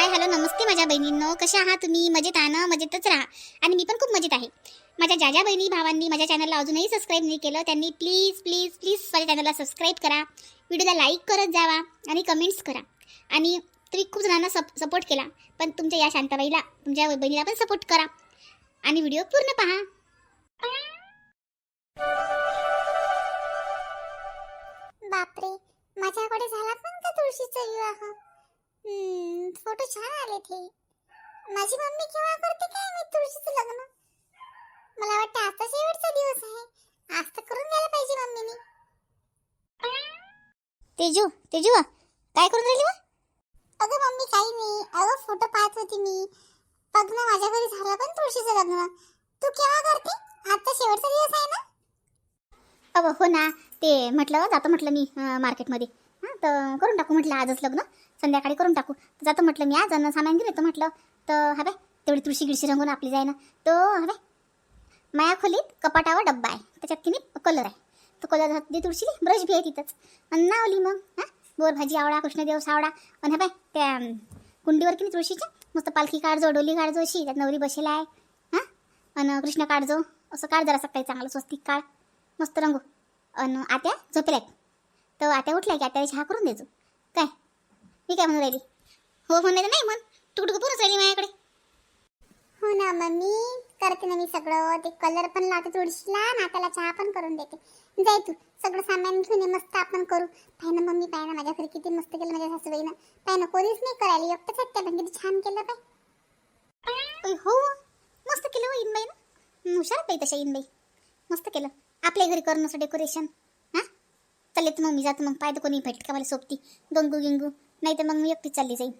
Hi hello नमस्ते माझ्या बहिणींनो. कशा आहात तुम्ही? मजेत आहे ना? मजेतच राहा. आणि मी पण खूप मजेत आहे. माझ्या ज्या ज्या बहिणी भावांनी माझ्या चॅनलला अजूनही सबस्क्राईब नाही केलं त्यांनी प्लीज प्लीज प्लीज माझ्या चॅनलला सबस्क्राईब करा. व्हिडिओला लाईक करत जावा आणि कमेंट्स करा. आणि तुम्ही खूप जणांना सप सपोर्ट केला. पण तुमच्या या शांताबाईला तुमच्या बहिणीला पण सपोर्ट करा. आणि व्हिडिओ पूर्ण पहा. बापरे माझ्याकडे झाला पण का तुळशीचा विवाह? फोटो छान आले ते. माझी मम्मी केव्हा करते काय मी तुळशीचं लग्न? मला वाटतं आजचा शेवटचा दिवस आहे. आज तर करून घ्यायला पाहिजे मम्मीने. तेजू तेजू काय करून राहिली वा अगं मम्मी काही नाही. अगं फोटो पाहत होती मी. बघ ना माझ्या घरी झालं पण तुळशीचं लग्न. तू केव्हा करते? आजचा शेवटचा दिवस आहे ना? अगं हो ना. ते म्हटलं जातो म्हटलं मी मार्केटमध्ये हां तर करून टाकू म्हटलं आजच लग्न. संध्याकाळी करून टाकू. जातो म्हटलं मी आज अन्न सामान घेऊन येतो म्हटलं. तर हवे तेवढी तुळशी गिळशी रंगून आपली जाय ना. तो हवे माया खोलीत कपाटावर डब्बा आहे. त्याच्यात की नाही कलर आहे. तो कलर दे तुळशी ब्रश बी आहे तिथंच. आणि नावली मग हां बोर भाजी आवडा कृष्णदेव सावडा. आणि हवे त्या कुंडीवर की नाही तुळशीच्या मस्त पालखी काढजो डोली काढजो अशी त्यात नवरी बसेला आहे. हां आणि कृष्ण काढजो असं काढ जरा काही चांगलं स्वस्तिक काढ. मस्त रंगू अन आत्या आहेत तर आत्या उठल्या की आत्याला चहा करून द्यायचो काय? मी काय म्हणून राहिली हो म्हणायचं नाही म्हण तू कुठं पोरच राहिली माझ्याकडे. हो ना मम्मी. करते ना मी सगळं. ते कलर पण लावते तुळशीला नात्याला चहा पण करून देते. जाय तू. सगळं सामान घेऊन ये मस्त आपण करू. पाय ना मम्मी पाय ना. माझ्या घरी किती मस्त केलं माझ्या सासूबाईनं. पाय ना कोणीच नाही करायला. एकटंच आहेत त्या पण. किती छान केलं पाय अय, हो मस्त केलं हो इनबाई ना हुशार बाई तशा इनबाई. मस्त केलं. आपल्या घरी करणं असं डेकोरेशन हां? चालले तर मग मी जातो मग. पाय तर कोणी भेट का मला सोबती गंगू गिंगू. नाही तर मग मी एकटीच चालली जाईन.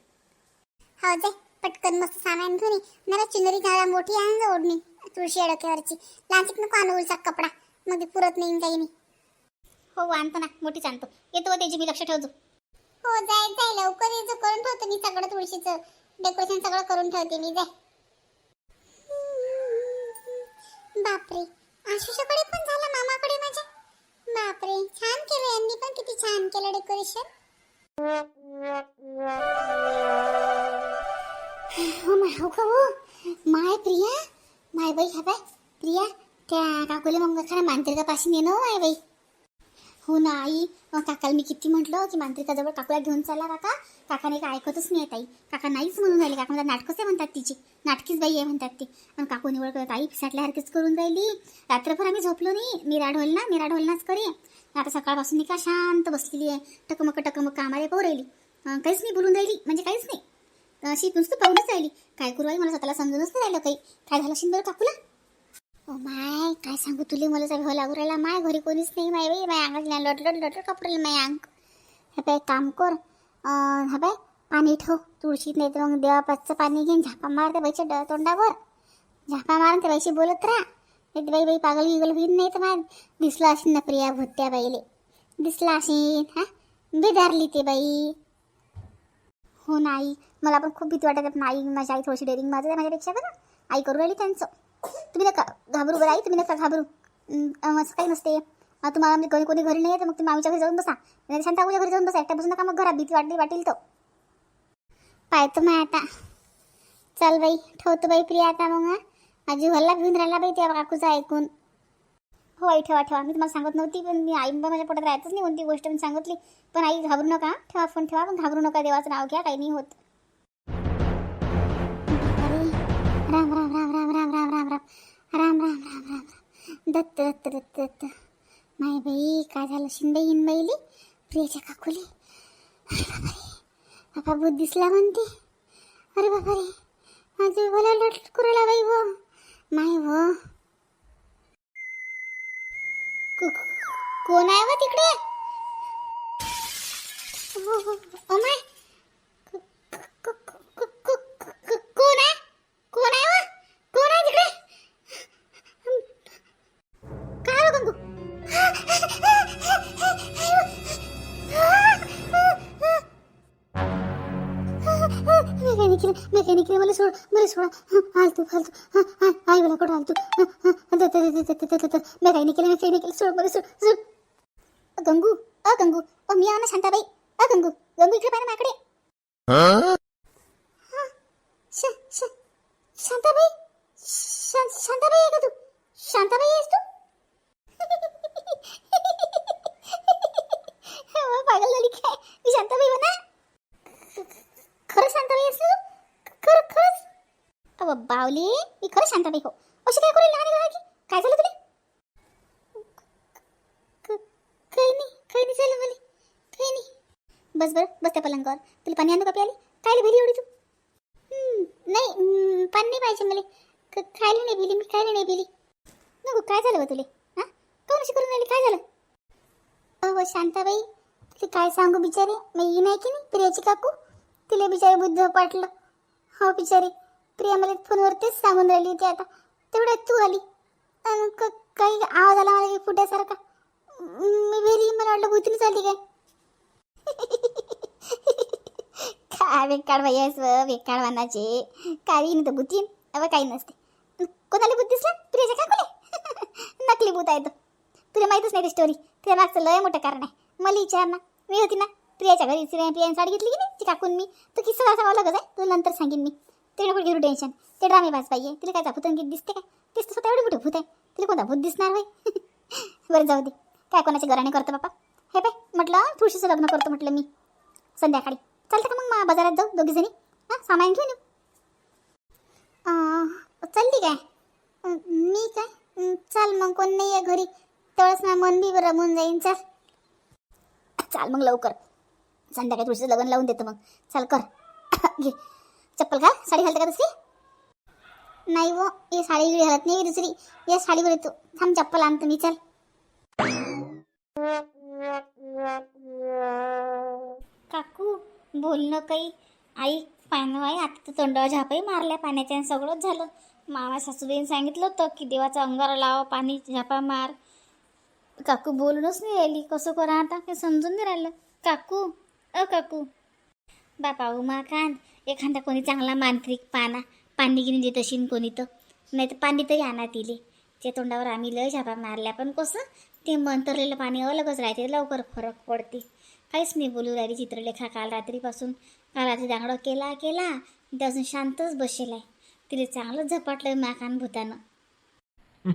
हो जाय पटकन मस्त सामान घेऊन मला चुनरी घाला मोठी आहे ना ओढणी तुळशी डोक्यावरची लहानची नको आणू उलचा कपडा मग ते पुरत नाही नाही हो आणतो ना मोठीच आणतो. येतो त्याची मी लक्ष ठेवतो हो जाय जाय लवकर ये जो करून ठेवतो मी सगळं तुळशीचं. डेकोरेशन सगळं करून ठेवते मी जाय. बापरे आशुषाकडे पण झालं मामाकडे माझ्या? बापरे छान केलं यांनी पण किती छान केलं डेकोरेशन हो माय हो का हो? माय प्रिया माय बाई हा बाय. प्रिया त्या काकूला मग खरं मांत्रिकापाशी नेणं हो, माय बाई. हो ना आई. मग काकाला मी किती म्हटलं हो, की मांत्रिकाजवळ काकूला घेऊन चालला काका. काकाने काय ऐकतच नाही ताई. काका नाहीच म्हणून राहिले. काका म्हणतात नाटकच आहे म्हणतात तिची. नाटकीच बाई आहे म्हणतात ते. आणि काकू निवड करत आई पिसाटल्यासारखीच करून राहिली. रात्रभर आम्ही झोपलो नाही. निरा ढोल ना निरा ढोलनाच करे आता सकाळपासून मी का शांत बसलेली आहे. टकमक टकमक कामाला पाहू राहिली. काहीच नाही बोलून राहिली. म्हणजे काहीच नाही. अशी नुसतं पाहूनच राहिली. काय करू आई मला स्वतःला समजूनच नाही राहिलं काही. काय झालं असेल बरं काकूला? ओ माय काय सांगू तुले मला सगळं लागू राहिला माय घरी कोणीच नाही माय बाई. माय अंगात लट लटलट लट कपडेल माय अंग. हे बाय काम कर. हा बाय पाणी ठेव. तुळशीत नाही तर मग देवापासचं पाणी घेऊन झापा मार त्या बाईच्या ड- तोंडावर. झापा मार त्या बाईशी बोलत राहा. नाही तर बाई बाई पागल गिगल होईन नाही तर माय दिसलं असेल ना प्रिया भुत्या बाईले. दिसला असेल हा? बेदारली ते बाई. हो नाही मला पण खूप भीती वाटत पण आई माझी आई थोडीशी डेअरिंग माझं माझ्यापेक्षा बरं. आई करू राहिली त्यांचं. तुम्ही नका घाबरू बरं आई तुम्ही नका घाबरू. असं काही नसते. तुम्हाला म्हणजे घरी कोणी घरी नाही आहे तर मग तुम्ही आमच्या घरी जाऊन बसा. म्हणजे नाही शांता घरी जाऊन बसा. एकट्या बसून नका मग घरात भीती वाटली वाटेल तो. पाहतो मग आता. चल बाई ठेवतो बाई प्रिया आता मग हा. माझी हल्ला घेऊन राहिला बाई त्या काकूचा ऐकून. हो आई ठेवा ठेवा मी तुम्हाला सांगत नव्हती पण मी आई माझ्या पोटात राहतच नाही कोणती गोष्ट मी सांगितली. पण आई घाबरू नका ठेवा फोन ठेवा पण घाबरू नका देवाचं नाव घ्या काही नाही होत. अरे राम राम राम राम राम राम राम राम. राम राम राम राम राम. दत्त दत्त दत्त दत्त. माय बाई काय झालं? शिंदे हिन बैली प्रियाच्या काकुली? अरे बापरे. भूत दिसला म्हणते. अरे बापा रे माझं बोला लट कुरला बाई वो माय वो कोण आहे व तिकडे? ओ माय ऐकले मला सोड मला सोड. आलतू फालतू आई मला कुठं आलतू मी काही नाही केलं मी काही केलं. सोड मला सोड सोड. गंगू अ गंगू. अ मी आना शांताबाई. अ गंगू गंगू इकडे पाहिजे माकडे शांताबाई? शांताबाई आहे का तू? शांताबाई आहेस तू? पागल झाली काय? मी शांताबाई हो म्हणा खरं शांताबाई असतो माझ्याकडे बावली मी खरं शांताबाई हो. अशी काय करू लहान की काय झालं तुला? काही नाही काही नाही झालं मला. काही नाही. बस बरं बस त्या पलंगावर. तुला पाणी आणू का प्याली खायला भेली एवढी तू? नाही पाणी नाही पाहिजे मला. खायला नाही भेली मी खायला नाही भेली. नको काय झालं बा तुले? हां? कोण अशी करून राहिली? काय झालं? अहो शांताबाई ते काय सांगू बिचारे? मी नाही की नाही? प्रियाची काकू? तिला बिचारे बुद्ध पाटलं. हो बिचारी. प्रिया मला फोनवर तेच सांगून राहिली होती आता. तेवढ्यात तू आली. अन काही आवाज आला मला काही फुट्यासारखा मी भेरी मला वाटलं भूतीने झाली काय? काय बेकार भाई आहेस व, बेकार मानाचे काही नाही तर भूतीन अव काही नसते. कोणाला भूत दिसला? का काकूले? नकली भूत आहे तो. तुला माहीतच नाही ती स्टोरी तुझ्या मागचं लय मोठं कारण आहे. मला विचार ना मी होती ना? प्रियाच्या घरी प्रियाने साडी घेतली की नाही? ती काकून मी. तो किस्सा सांगावं लागत आहे. तुला नंतर सांगेन मी. ते नको घेऊ टेन्शन ते ड्रामे बाज पाहिजे तिला काय भूतन गीत दिसते काय? दिसतं स्वतः एवढं मोठं भूत आहे तिला कोणता भूत दिसणार होय? बरं जाऊ दे. काय कोणाच्या घराने करतो बापा हे पाय म्हटलं तुळशीचं लग्न करतो म्हटलं मी. संध्याकाळी. चालतं का मग मा बाजारात जाऊ दोघी जणी? हां सामान घेऊन येऊ. चालली काय? मी काय? चाल मग कोण नाही आहे घरी. तेवढंच ना मन बी रमून जाईन चाल. चाल मग लवकर. संध्याकाळी तुळशीचं लग्न लावून देतो मग. चाल कर. घे. चप्पल घाल साडी घालते का दुसरी? नाही वो ही साडी गिडी घालत नाही दुसरी. या साडीवर येतो थांब चप्पल आणतो मी चल. काकू बोलणं काही. आई पानं आई आता तर तोंडावर झापही मारल्या पाण्याच्या सगळंच झालं. मामा सासूबाईने सांगितलं होतं की देवाचा अंगारा लाव पाणी झापा मार. काकू बोलूनच नाही राहिली. कसं करा आता? काही समजून नाही राहिलं. काकू अ काकू. बापा उमाकांत एखादा कोणी चांगला मांत्रिक पाना पाणी गिनी देत असेल कोणी तर. नाही तर पाणी तरी आणा तिले. त्या तोंडावर आम्ही लय झापा मारल्या. पण कसं ते मंतरलेलं पाणी अलगच राहते लवकर फरक पडते. काहीच नाही बोलू राहिली चित्रलेखा काल रात्रीपासून. काल रात्री दांगडा केला केला ते अजून शांतच बसेल आहे. तिला चांगलंच झपाटलं माकान भूतानं.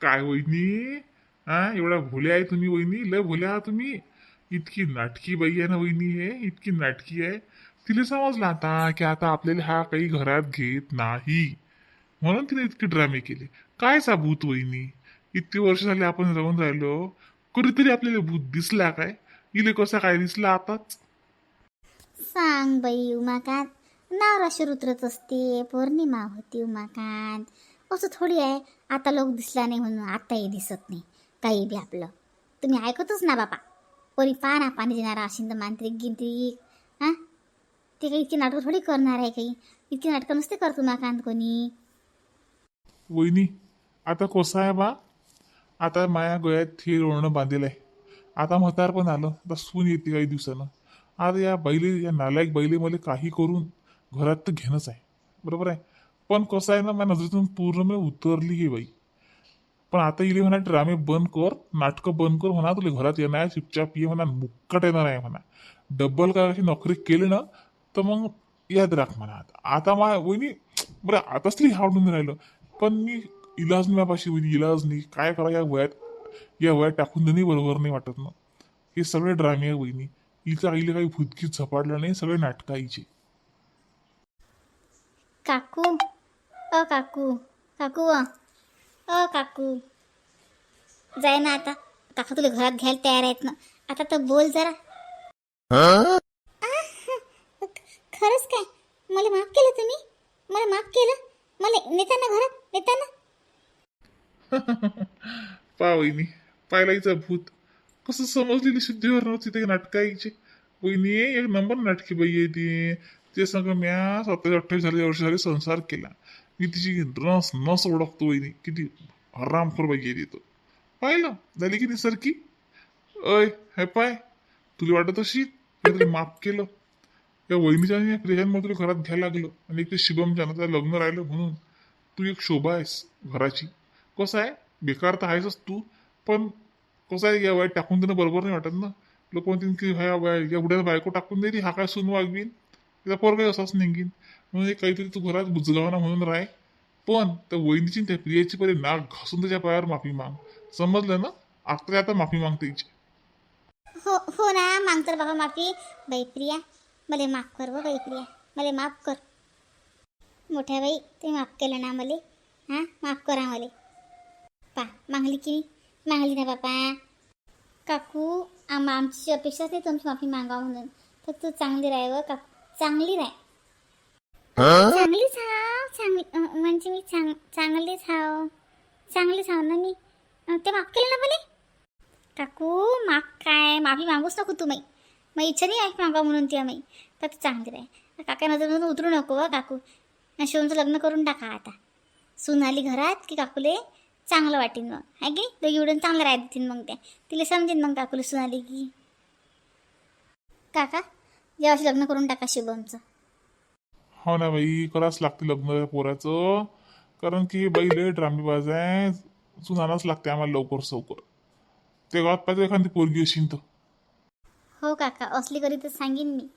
काय वहिनी? हा एवढा भोल्या आहे तुम्ही वहिनी? लय भोल्या आहात तुम्ही. इतकी नाटकी बाई आहे ना वहिनी हे इतकी नाटकी आहे. तिला समजलं आता की आता आपल्याला हा काही घरात घेत नाही. म्हणून तिने इतके ड्रामे केले. काय सा भूत वहिनी? इतके वर्ष झाले आपण राहून राहिलो. कुठेतरी आपल्याला भूत दिसला काय? इले कसा काय दिसला आताच? सांग बाई उमाकांत. नावराशी उतरत असते. पौर्णिमा होती उमाकांत. असं थोडी आहे. आता लोक दिसला नाही म्हणून आताही दिसत नाही. काही बी आपलं. तुम्ही ऐकतच ना बापा. कोणी पाना पाणी देणारा असेल तर मांत्रिक गिंत्रिक हां? ते काही इतकी नाटकं थोडी करणार आहे काही? इतकी नाटकं नसते करत उमाकांत कोणी? वहिनी आता कोसा आहे बा. आता माया गोळ्यात हे रोणं बांधलेलं आहे. आता म्हातार पण आलं. आता सून येते काही दिवसानं. आता या बैली या नालायक बैले मला काही करून घरात तर घेणंच आहे. बरोबर आहे? पण कसं आहे ना माझ्या नजरेतून पूर्ण उतरली ही बाई. पण आता इले म्हणा ड्रामे बंद कर नाटकं बंद कर म्हणा तुला घरात येणार आहे चुपचाप ये म्हणा मुक्कट येणार आहे म्हणा. डब्बल काय अशी नोकरी केली ना तर मग याद राख म्हणा आता. आता मा वहिनी बरं आताच तरी आवडून राहिलं. पण मी इलाज नाही माझ्यापाशी वहिनी इलाज नाही. काय करा या वयात या वयात टाकून देणे बरोबर नाही वाटत ना. हे सगळे ड्रामे आहे वहिनी. इथं आईला काही भुतकीत झपाटलं नाही सगळे नाटकं आईचे काकू अ काकू काकू अ. अ काकू. जाय ना आता. काका तुला घरात घ्यायला तयार आहेत ना. आता तर बोल जरा. खरंच काय? मला माफ केलं तुम्ही? मला माफ केलं? मला नेताना घरात नेताना. पा वहिनी पाहिला हिचं भूत. कसं समजलेली शुद्धीवर नव्हती ते नाटकाईचे वहिनी एक नंबर नाटकी बाई आहे ती. ते संग म्या सत्तावीस अठ्ठावीस झाले वर्ष झाले संसार केला. मी तिची नस न ओळखतो वहिनी. किती हरामखोर बाई आहे तो. पाहिलं? झाली की नाही सरकी? अय हे पाय. तुला वाटत अशी? तरी माफ केलं? या वहिनीच्या आणि तुला घरात घ्यायला लागलं. आणि ते शुभमच्या ना लग्न राहिलं म्हणून तू एक शोभा आहेस घराची. कसं आहे? बेकार तर आहेसच तू. पण कसं आहे? या वाईट टाकून देणं बरोबर नाही वाटत ना? लोक म्हणतील की ह्या वया या बुड्याला बायको टाकून दे हा काय सून वागवीन? त्याचा पोरगाही असाच निघीन म्हणजे हे काहीतरी तू घरात बुजगावना म्हणून राय. पण त्या वहिनीची त्या प्रियाची पहिले नाक घासून त्याच्या पायावर माफी माग. समजलं ना? आता आता माफी मागते हो हो ना. मागतर बाबा माफी. बाई प्रिया मला माफ कर हो बाई प्रिया. मला माफ कर. मोठ्या बाई तुम्ही माफ केलं ना मले? हां? माफ करा मले. पा मागली की मागली ना बापा. काकू आम आमची अपेक्षाच नाही तुमची माफी मागावं म्हणून. फक्त तू चांगली राय व काकू. चांगली राय. चांगलीच हाव. चांगली अं, म्हणजे मी चांग चांगलीच हाव. चांगलीच हाव ना मी. अं, ते माफ केलं ना मला? काकू माफ काय? माफी मागूच नको तू माई मग इच्छा नाही आहे मागा म्हणून ती आम्ही फक्त चांगली राह. काका नजर उतरू नको वा काकू. ना शिवमचं लग्न करून टाका आता. सून आली घरात की काकूले? चांगलं वाटेन मग. आहे की? दोघी उडून चांगलं राहत देतील मग त्या. तिला समजेन मग काकूला सून आली की. काका यावर्षी लग्न करून टाका शुभमचं हो ना बाई करावंच लागते लग्न या पोराचं. कारण की बाई लय ड्रामेबाज आहे. सुनानाच लागते आम्हाला लवकर सवकर. ते गावात पाहिजे एखादी पोरगी अशीन तर. हो काका असली करी तर सांगेन मी.